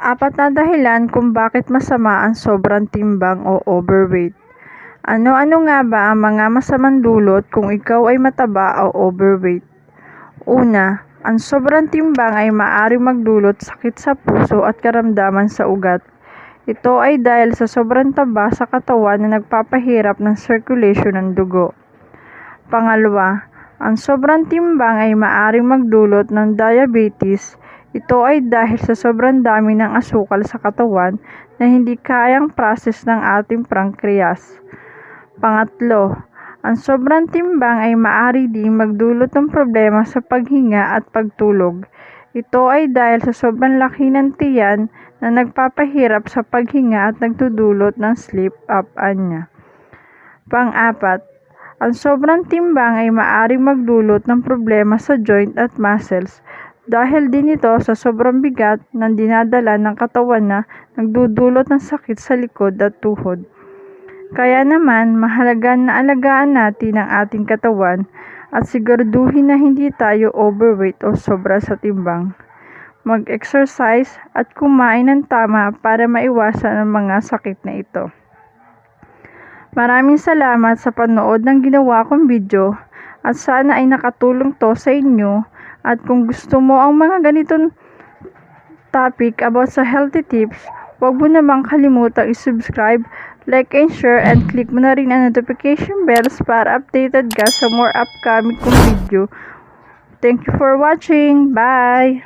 Apat na dahilan kung bakit masama ang sobrang timbang o overweight. Ano-ano nga ba ang mga masamang dulot kung ikaw ay mataba o overweight? Una, ang sobrang timbang ay maaaring magdulot sakit sa puso at karamdaman sa ugat. Ito ay dahil sa sobrang taba sa katawan na nagpapahirap ng circulation ng dugo. Pangalawa, ang sobrang timbang ay maaaring magdulot ng diabetes. Ito ay dahil sa sobrang dami ng asukal sa katawan na hindi kayang process ng ating pancreas. Pangatlo, ang sobrang timbang ay maaari ding magdulot ng problema sa paghinga at pagtulog. Ito ay dahil sa sobrang laki ng tiyan na nagpapahirap sa paghinga at nagdudulot ng sleep apnea. Pang-apat, ang sobrang timbang ay maaaring magdulot ng problema sa joint at muscles dahil din ito sa sobrang bigat ng dinadala ng katawan na nagdudulot ng sakit sa likod at tuhod. Kaya naman, mahalaga na alagaan natin ang ating katawan at siguraduhin na hindi tayo overweight o sobra sa timbang. Mag-exercise at kumain ng tama para maiwasan ang mga sakit na ito. Maraming salamat sa panood ng ginawa kong video at sana ay nakatulong to sa inyo at kung gusto mo ang mga ganitong topic about sa healthy tips, huwag mo namang kalimutang i-subscribe, like and share and click mo na rin ang notification bells para updated ka sa more upcoming kong video. Thank you for watching. Bye!